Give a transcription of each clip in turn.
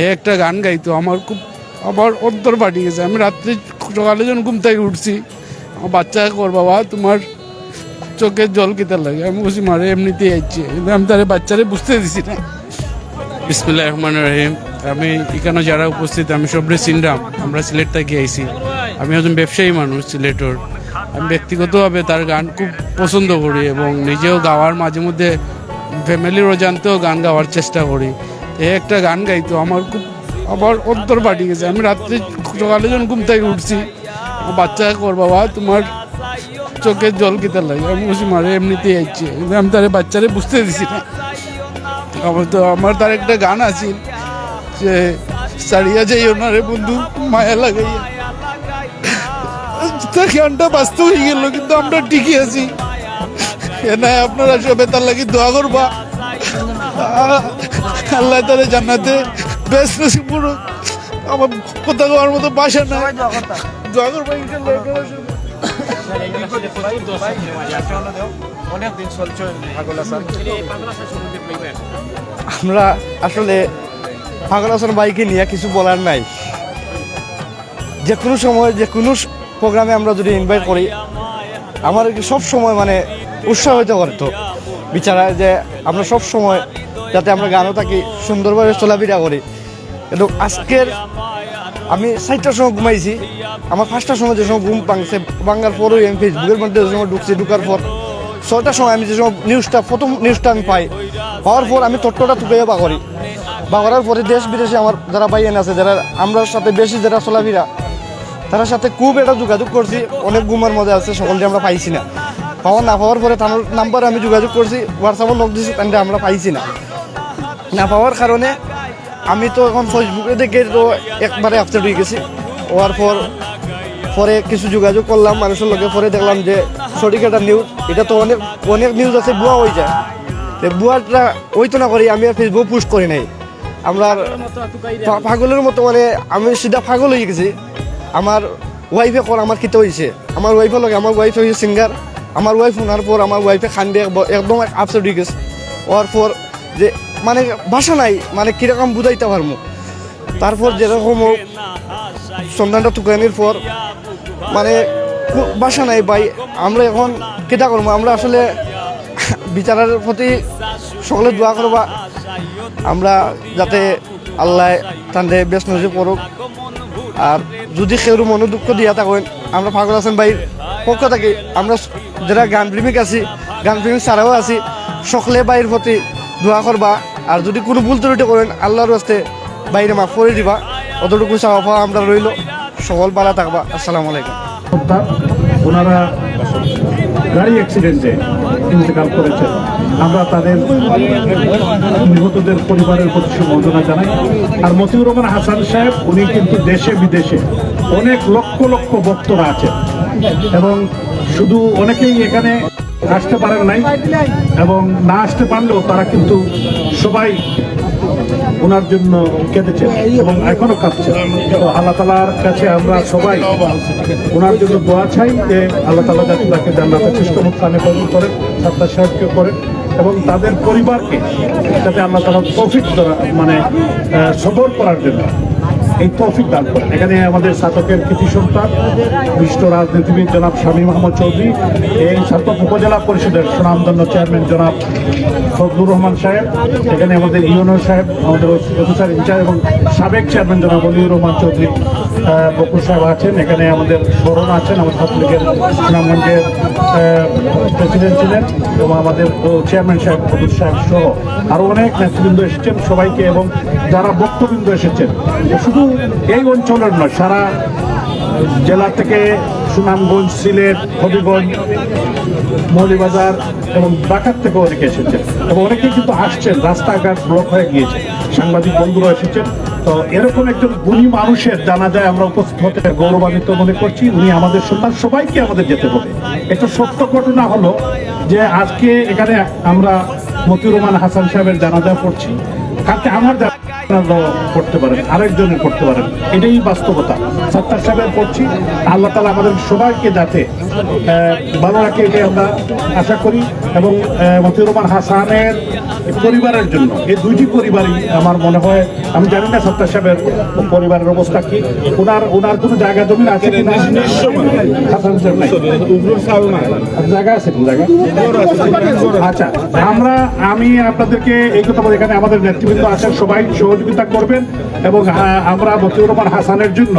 এ একটা গান গাইতো, আমার খুব আবার অন্তর পাঠিয়ে গেছে আমি রাত্রি সকালে যখন ঘুম থেকে উঠছি, আমার বাচ্চাকে কর বাবা, তোমার চোখের জল কেতার লাগে। আমি বলছি মারে এমনিতেই যাচ্ছে কিন্তু আমি তার বাচ্চারে বুঝতে দিছি না। বিসমুল্লাহ রহমান রহিম। আমি এখানে যারা উপস্থিত, আমি সবরে চিনলাম। আমরা সিলেট থেকে আইছি। আমি একজন ব্যবসায়ী মানুষ সিলেটর। আমি ব্যক্তিগতভাবে তার গান খুব পছন্দ করি এবং নিজেও গাওয়ার মাঝে মধ্যে ফ্যামিলির অজান্তেও গান গাওয়ার চেষ্টা করি। এ একটা গান গাইতো, আমার খুব, আবার অন্তর পাঠিয়ে গেছে আমি রাত্রে সকালে যখন ঘুম থেকে উঠছি বাচ্চা কর বাবা, তোমার চোখের জল কেতার লাগে। আমি বলছি মারে এমনিতেই যাচ্ছে আমি তার বাচ্চারে বুঝতে দিছি না। আমার তো, আমার তার একটা গান আছে যে, সারিয়া যাই ওনারে বন্ধু, মায়া লাগাইয়া। তার গানটা বাস্তব হয়ে গেল, কিন্তু আমরা ঠিকই আছি। এ নাই, আপনারা সবে তার লাগি দোয়া করবা। আল্লাহ তারে জান্নাতে বেশ নসিব পুরো আমার কথা কওয়ার মতো বাসা না আমরা আসলে পাগল হাসান ভাইকে নিয়ে কিছু বলার নাই। যে কোনো সময় যে কোনো প্রোগ্রামে আমরা যদি ইনভাইট করি আমার সব সময় মানে উৎসাহিত করতো। বিচারা যে আমরা সব সময় যাতে আমরা গানও থাকি, সুন্দরভাবে চলাফেরা করি। কিন্তু আজকের আমি চারটার সময় ঘুমাইছি, আমার পাঁচটার সময় যে সময় ঘুম পাংছে ভাঙার পরেও আমি ফেসবুকের মধ্যে যে সময় ঢুকছি, ঢুকার পর ছয়টার সময় আমি যে সময় নিউজটা প্রথম নিউজটা আমি পাই, পাওয়ার পর আমি তত্ত্বটা টুকে বা করি। বা করার পরে দেশ বিদেশে আমার যারা বাইয়ান আছে, যারা আমরা সাথে বেশি যারা চলাফেরা, তার সাথে খুব একটা যোগাযোগ করছি, অনেক ঘুমের মধ্যে আছে, সকলকে আমরা পাইছি না। পাওয়া না পাওয়ার পরে তার নাম্বারে আমি যোগাযোগ করছি হোয়াটসঅ্যাপে লগ দিয়েছি তাহলে আমরা পাইছি না। না পাওয়ার কারণে আমি তো এখন ফেসবুকে দেখে তো একবারে আপসেট হয়ে গেছি। হওয়ার পর, পরে কিছু যোগাযোগ করলাম, মানুষের লগে পরে দেখলাম যে সঠিক একটা নিউজ এটা তো অনেক অনেক নিউজ আছে বুয়া হয়ে যায়। তো বুয়াটা ওই তো না করি, আমি আর ফেসবুক পোস্ট করি নাই। আমরা পাগলের মতো মানে আমি সিধা পাগল হয়ে গেছি। আমার ওয়াইফে কর, আমার খেতে হয়েছে আমার ওয়াইফের লগে, আমার ওয়াইফ হয়েছে সিঙ্গার আমার ওয়াইফ শোনার পর আমার ওয়াইফে খান্দে একদম আপসেট হয়ে গেছে। হওয়ার পর যে মানে ভাষা নাই মানে কীরকম বুঝাইতে পারব তারপর যেরকম হোক, সন্ধানটা টুকানির পর মানে বাসা নাই ভাই, আমরা এখন কেটা করব আমরা আসলে বিচারের প্রতি সকলে দোয়া করবা। আমরা যাতে আল্লাহ তান্ডে বেশ নজর করুক। আর যদি কেউ মনে দুঃখ দিয়া থাকেন, আমরা পাগল আছেন ভাই। পক্ষ থাকি আমরা যারা গান প্রেমিক আছি, গান প্রেমিক ছাড়াও আছি, সকলে বাইরের প্রতি দোয়া করবা। আর যদি কোনো ভুল ত্রুটি করেন, আল্লাহর রাস্তে বাইরে মাফ করে দিবা। অতটুকু চাওয়া পাওয়া আমরা রইল। সকল পালা থাকবা। আসসালামু আলাইকুম। ওনারা গাড়ি অ্যাক্সিডেন্টে ইন্তেকাল করেছেন। আমরা তাদের নিহতদের পরিবারের প্রতি সমবেদনা জানাই। আর মতিউর রহমান হাসান সাহেব, উনি কিন্তু দেশে বিদেশে অনেক লক্ষ লক্ষ ভক্তরা আছেন। এবং শুধু অনেকেই এখানে আসতে পারেন নাই এবং না আসতে পারলেও তারা কিন্তু সবাই ওনার জন্য কেঁদেছেন এবং এখনও কাঁদছে। তো আল্লাহ তালার কাছে আমরা সবাই ওনার জন্য দোয়া চাই যে আল্লাহ তালা যাতে তাকে জান্নাতের খ্রিস্টমত স্থানে কবুল করেন সাত্তার সাহেবকে করেন এবং তাদের পরিবারকে যাতে আল্লাহ তালা প্রফিট মানে সবর করার জন্য। এই তৌফিক দান করেন। এখানে আমাদের স্নাতকের কৃতি সন্তান, বিশিষ্ট রাজনীতিবিদ জনাব স্বামী মোহাম্মদ চৌধুরী, এই সাতক উপজেলা পরিষদের সুনামধন্য চেয়ারম্যান জনাব ফজলুর রহমান সাহেব, এখানে আমাদের ইউনো সাহেব, আমাদের অফিসার ইনচার্জ এবং সাবেক চেয়ারম্যান জনাব অলিউর রহমান চৌধুরী বকুর সাহেব আছেন। এখানে আমাদের স্মরণ আছেন, আমাদের ছাত্রলীগের সুনামগঞ্জের প্রেসিডেন্ট ছিলেন এবং আমাদের চেয়ারম্যান সাহেব ফজুর সাহেব সহ আরও অনেক নেতৃবৃন্দ এসেছেন সবাইকে এবং যারা বক্তবৃন্দ এসেছেন। শুধু এই অঞ্চলের নয়, সারা জেলা থেকে সুনামগঞ্জ, সিলেট, হবিগঞ্জ, মৌলিবাজার এবং ঢাকার থেকে অনেকে এসেছেন। এবং অনেকেই কিন্তু আসছেন, রাস্তাঘাট ব্লক হয়ে গিয়েছে, সাংবাদিক বন্ধুরা এসেছেন। তো এরকম একজন গুণী মানুষের জানা যায় আমরা উপস্থিত হতে গৌরবান্বিত মনে করছি, উনি আমাদের সন্তান, সবাইকে আমাদের যেতে হবে। একটা সত্য ঘটনা হলো যে আজকে এখানে আমরা মতিউর রহমান হাসান সাহেবের জানাজা পড়ছি। কালকে আমার জানাজা করতে পারেন, আরেকজনের করতে পারেন। এটাই বাস্তবতা। সত্তার সাহেবের পড়ছি আল্লাহ তালা আমাদের সবাইকে যাতে ভালো রাখে এটাই আমরা আশা করি, এবং মতিউর হাসানের পরিবারের জন্য, এই দুইটি পরিবারই আমার মনে হয় আমি জানি না সত্তার সাহেবের পরিবারের অবস্থা কি। ওনার ওনার কোনো জায়গা জমি আছে কি না নাই। জায়গা আছে জায়গা? আচ্ছা আমরা আমি আপনাদেরকে এই কথা বলি এখানে আমাদের নেতৃবৃন্দ আছেন সবাই সহযোগিতা করবেন এবং আমরা রহমান হাসানের জন্য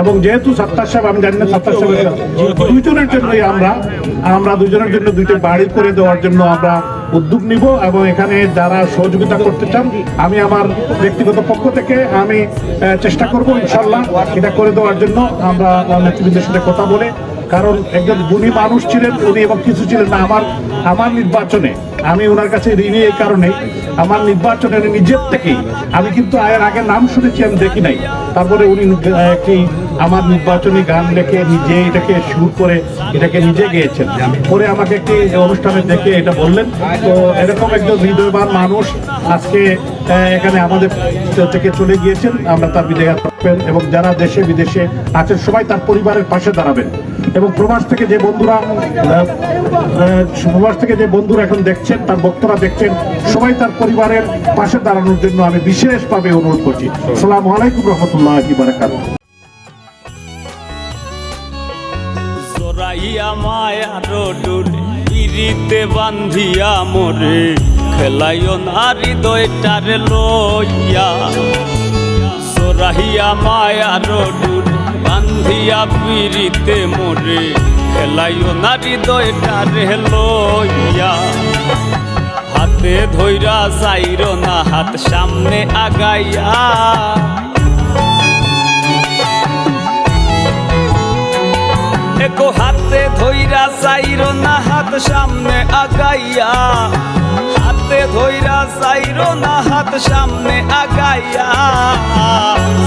এবং যেহেতু সাত্তার সাহেব আমি জানি না সাত্তার সাহেবের দুইজনের জন্যই আমরা আমরা দুইজনের জন্য দুইটা বাড়ি করে দেওয়ার জন্য আমরা উদ্যোগ নিব এবং এখানে যারা সহযোগিতা করতে চান, আমি আমার ব্যক্তিগত পক্ষ থেকে আমি চেষ্টা করব ইনশাল্লাহ এটা করে দেওয়ার জন্য। আমরা নেতৃবৃন্দের সাথে কথা বলে, কারণ একজন গুণী মানুষ ছিলেন উনি এবং কিছু ছিলেন না। আমার আমার নির্বাচনে আমি ওনার কাছে ঋণী এই কারণে আমার নির্বাচনে নিজের থেকেই। আমি কিন্তু আয়ের আগে নাম শুনেছি, আমি দেখি নাই। তারপরে উনি একটি আমার নির্বাচনী গান লেখে নিজে এটাকে সুর করে এটাকে নিজে গেয়েছেন। পরে আমাকে একটি অনুষ্ঠানে দেখে এটা বললেন তো এরকম একজন হৃদয়বান মানুষ আজকে এখানে আমাদের থেকে চলে গিয়েছেন আমরা তার বিদায় করবেন এবং যারা দেশে বিদেশে আছেন সবাই তার পরিবারের পাশে দাঁড়াবেন। এবং প্রবাস থেকে যে বন্ধুরা প্রবাস থেকে যে বন্ধুরা এখন দেখছেন তার বক্তরা দেখছেন সবাই তার পরিবারের পাশে দাঁড়ানোর জন্য আমি বিশেষভাবে অনুরোধ করছি। সালাম আলাইকুম রহমতুল্লাহ বারাকাত জোরাইয়া মায়ার ডুরে ইরিতে বান্ধিয়া মোরে, খেলাইও নারী দইটারে লইয়া। জোরাইয়া মায়ার ডুরে বান্ধিয়া পিরিতে মোরে, খেলাইও নারী দইটারে লইয়া। হাতে ধইরা যাইর না, হাত সামনে আগাইয়া। একো হাতে ধইরা চাইর না হাত সামনে আগাইয়া। হাতে ধইরা চাইর না হাত সামনে আগাইয়া।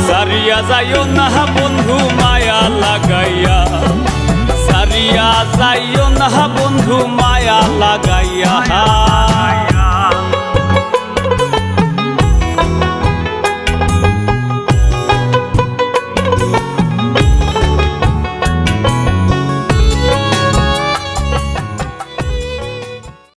সারিয়া যাইও না বন্ধু মায়া লাগাইয়া। সারিয়া যাইও না বন্ধু মায়া লাগাইয়া।